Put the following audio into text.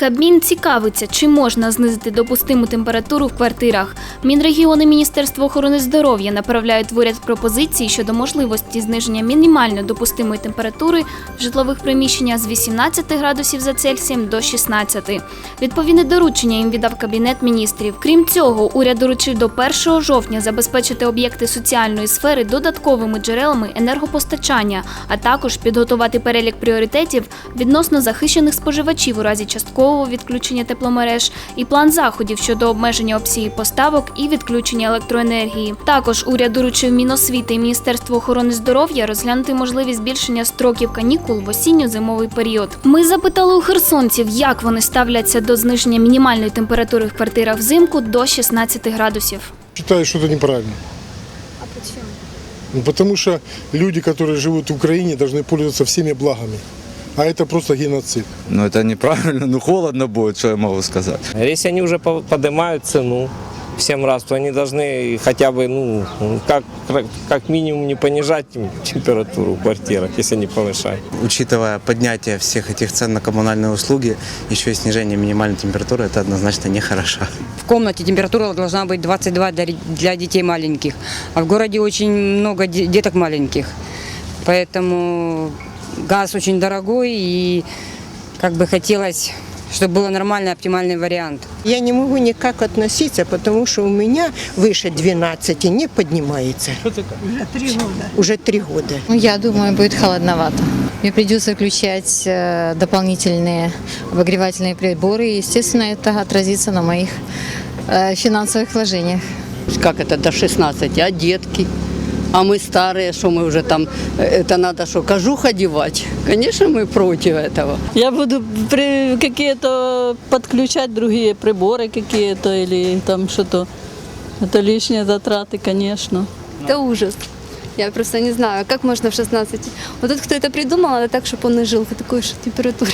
Кабмін цікавиться, чи можна знизити допустиму температуру в квартирах. Мінрегіони Міністерства охорони здоров'я направляють в уряд пропозиції щодо можливості зниження мінімально допустимої температури в житлових приміщеннях з 18 градусів за Цельсієм до 16. Відповідне доручення їм віддав Кабінет міністрів. Крім цього, уряд доручив до 1 жовтня забезпечити об'єкти соціальної сфери додатковими джерелами енергопостачання, а також підготувати перелік пріоритетів відносно захищених споживачів у разі часткового відключення тепломереж і план заходів щодо обмеження обсягів поставок і відключення електроенергії. Також уряд доручив Міносвіти і Міністерству охорони здоров'я розглянути можливість збільшення строків канікул в осінньо-зимовий період. Ми запитали у херсонців, як вони ставляться до зниження мінімальної температури в квартирах взимку до 16 градусів. Считаю, что это неправильно. А почему? Ну, Потому что люди, которые живут в Украине, должны пользоваться всеми благами. А это просто геноцид. Ну это неправильно, ну холодно будет, что я могу сказать. Если они уже по- поднимают цену в 7 раз, то они должны хотя бы, ну, как, как минимум не понижать температуру в квартирах, если не повышать. Учитывая поднятие всех этих цен на коммунальные услуги, еще и снижение минимальной температуры, это однозначно нехорошо. В комнате температура должна быть 22 для, для детей маленьких, а в городе очень много де- деток маленьких. Поэтому газ очень дорогой и как бы хотелось, чтобы был нормальный, оптимальный вариант. Я не могу никак относиться, потому что у меня выше 12 не поднимается. Уже три года. Уже три года. Ну, я думаю, будет холодновато. Мне придется включать э, дополнительные обогревательные приборы, и, естественно, это отразится на моих э, финансовых вложениях. Как это до 16, а детки? А мы старые, что мы уже там, э, это надо что, кожух одевать? Конечно, мы против этого. Я буду при, какие-то подключать другие приборы какие-то или там что-то. Это лишние затраты, конечно. Это ужас. Я просто не знаю, как можно в 16. Вот тот, кто это придумал, надо так, чтобы он и жил в такой же температуре.